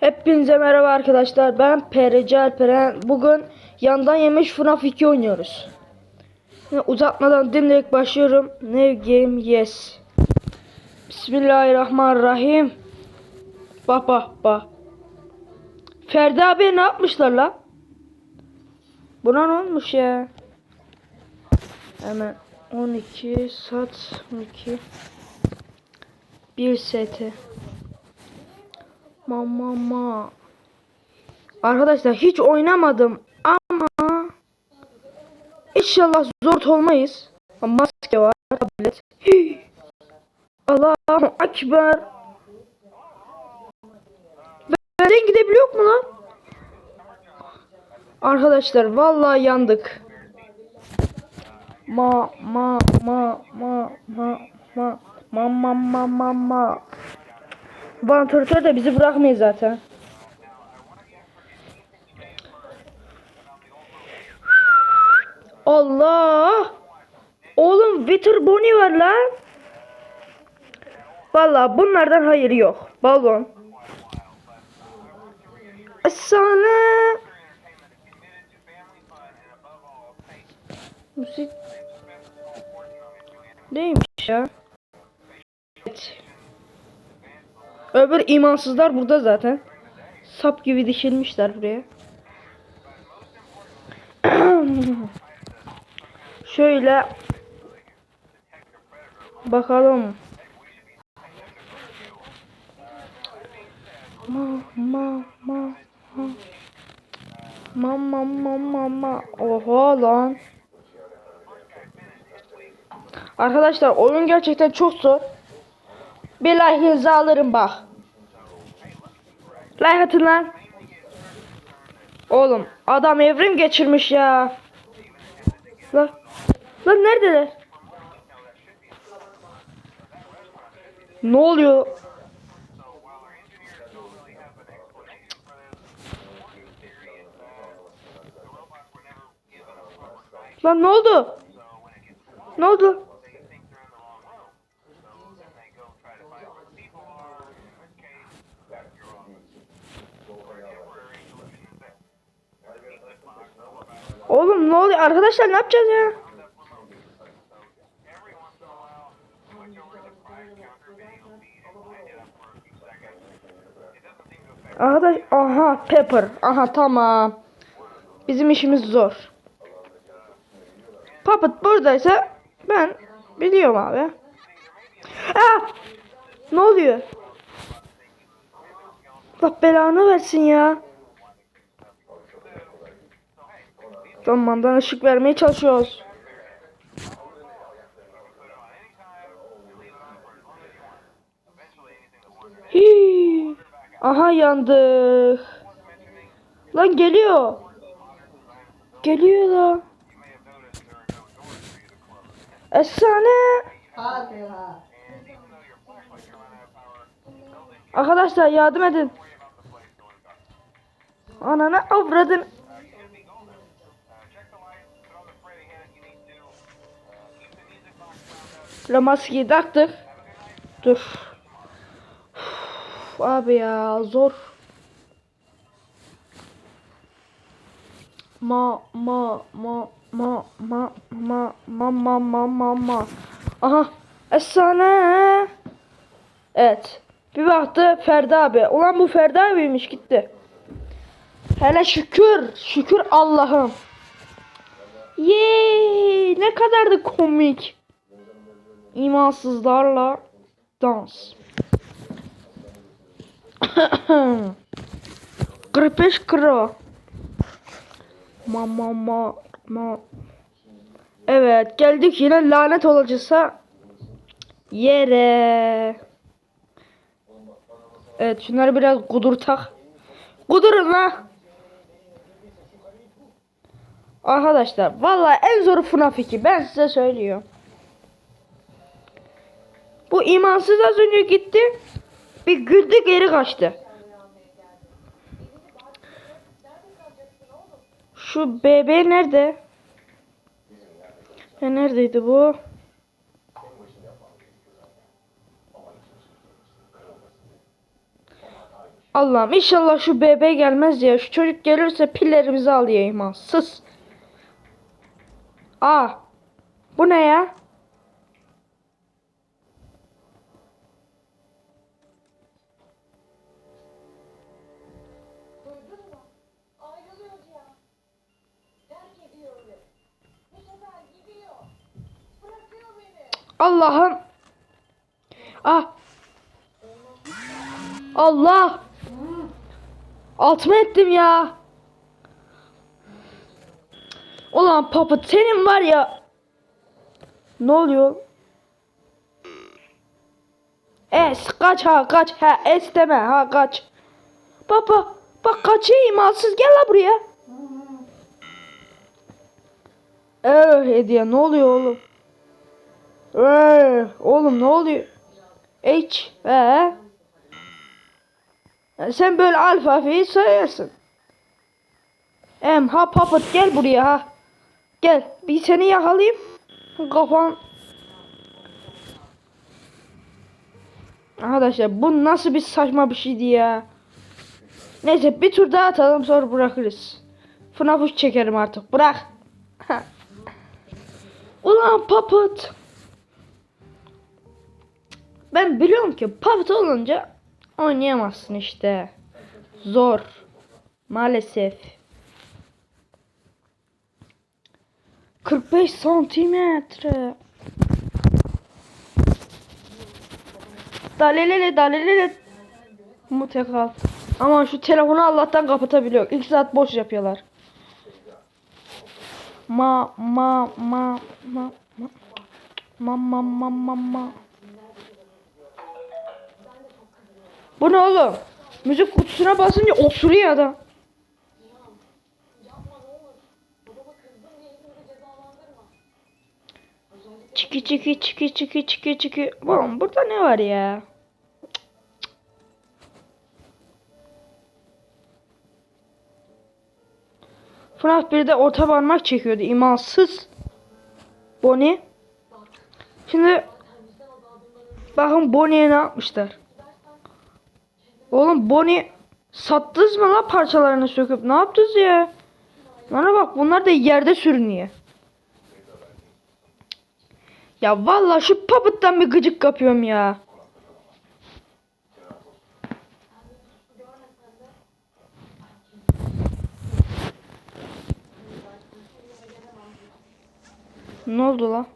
Hepinize merhaba arkadaşlar. Ben PRC Alperen. Bugün yandan yemiş FNAF 2 oynuyoruz. Uzatmadan direkt başlıyorum. New game yes. Bismillahirrahmanirrahim. Bak bak bak. Ferdi abi ne yapmışlar la? Buna ne olmuş ya? Hemen 12 sat 12 1 seti. Mama ma. Arkadaşlar hiç oynamadım ama inşallah zor olmayız. Maske var, tablet. Allahu Ekber. Benden gidebiliyor mu lan? Arkadaşlar vallahi yandık. Ma ma ma ma ma ma ma ma ma ma ma. Vantilatör de bizi bırakmıyor zaten. Allah! Oğlum Witter Bonnie var lan. Vallahi bunlardan hayır yok. Balon. Sana. Müzik. Neymiş ya? Öbür imansızlar burada zaten. Sap gibi dişilmişler buraya. Şöyle bakalım. Ma ma ma ma. Ma ma ma ma ma. Oha lan. Arkadaşlar oyun gerçekten çok zor. Bir like alırım bak. Like atın lan. Oğlum adam evrim geçirmiş ya. Lan. Lan neredeler? Ne oluyor? Lan ne oldu? Ne oldu? Oğlum ne oluyor? Arkadaşlar ne yapacağız ya? Arkadaş aha Pepper. Aha tamam. Bizim işimiz zor. Puppet buradaysa ben biliyorum abi. Aa! Ne oluyor? Allah belanı versin ya. Zamandan ışık vermeye çalışıyoruz. Hii. Aha yandık. Lan geliyor. Geliyor lan. Efsane. Arkadaşlar yardım edin. Ananı avradın. La maskeyi taktık. Dur. Uf, abi ya zor. Ma ma ma ma ma ma ma ma ma ma ma. Aha efsane. Evet. Bir baktı Ferdi abi. Ulan bu Ferdi abiymiş gitti. Hele şükür. Şükür Allah'ım. Yeee ne kadar da komik. İmansızlarla dans. 45 kro. Ma ma ma ma. Evet geldik yine lanet olacaksa yere. Evet şunları biraz kudurtak. Kudurun la. Arkadaşlar vallahi en zoru FNAF 2 ben size söylüyorum. Bu imansız az önce gitti. Bir güldü geri kaçtı. Şu bebe nerede? Ya neredeydi bu? Allah'ım inşallah şu bebe gelmez ya. Şu çocuk gelirse pillerimizi alıyor imansız. Aa. Bu ne ya? Allah'ım. Ah. Allah. Altıma ettim ya. Ulan Papa senin var ya. Ne oluyor? Es kaç ha kaç ha es deme ha kaç. Baba bak kaçayım alsız gel la buraya. Ee hediye ne oluyor oğlum? Ee, oğlum ne oluyor? H ee? Ya sen böyle alfabeti sayıyorsun. Em ha papat gel buraya ha. Gel bir seni yakalayayım. Kafan. Arkadaşlar bu nasıl bir saçma bir şeydi ya. Neyse bir tur daha atalım sonra bırakırız. FNAF 3 çekerim artık bırak. Ulan papat. Ben biliyorum ki PUBG olunca oynayamazsın işte. Zor. Maalesef. 45 santimetre. Dalelele dalelele. Mutekal. Ama şu telefonu Allah'tan kapatabiliyor. İlk saat boş yapıyorlar. Ma ma ma ma ma ma ma ma ma ma Bu ne oğlum? Müzik kutusuna basınca osuruyor adam. Çiki çiki çiki çiki çiki çiki. Oğlum burada ne var ya? FNAF 1'de orta parmak çekiyordu imansız. Bonnie. Şimdi bakın Bonnie'ye ne yapmışlar. Oğlum Bonnie sattınız mı lan parçalarını söküp ne yaptınız ya? Bana bak bunlar da yerde sürünüyor. Ya vallahi şu puppet'tan bir gıcık kapıyorum ya. Ne oldu lan?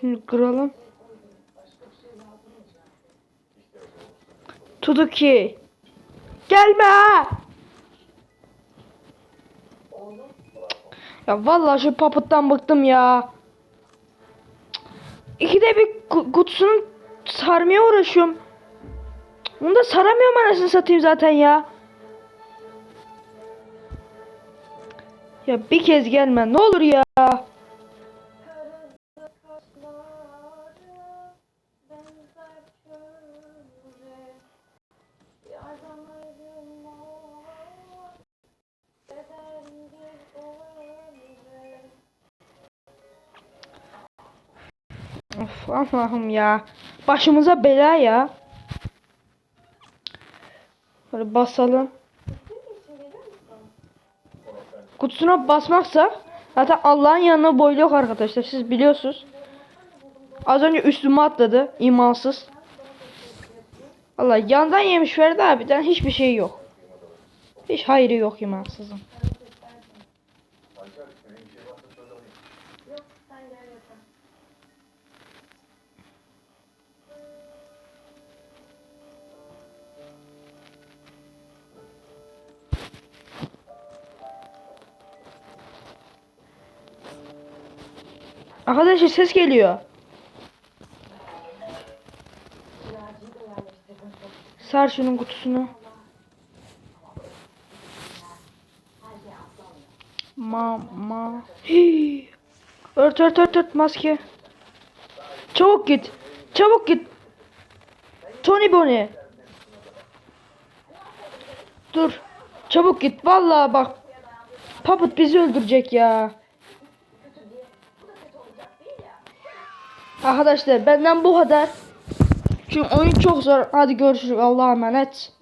Şimdi kıralım. Tuduki. Gelme. Ya vallahi şu papıttan bıktım ya. İkide bir ku- kutusunu sarmaya uğraşıyorum. Onu da saramıyorum anasını satayım zaten ya. Ya bir kez gelme ne olur ya. Of Allah'ım ya. Başımıza bela ya. Böyle basalım. Kutusuna basmaksa zaten Allah'ın yanına boylu yok arkadaşlar. Siz biliyorsunuz. Az önce üstüme atladı. imansız. Allah yandan yemiş Ferdi abiden hiçbir şey yok. Hiç hayrı yok imansızın. Arkadaşlar ses geliyor. Sar şunun kutusunu. Ma ma. Ört ört ört ört maske. Çabuk git. Çabuk git. Tony Bonnie. Dur. Çabuk git. Vallahi bak. Puppet bizi öldürecek ya. Arkadaşlar benden bu kadar. Çünkü oyun çok zor. Hadi görüşürüz. Allah'a emanet.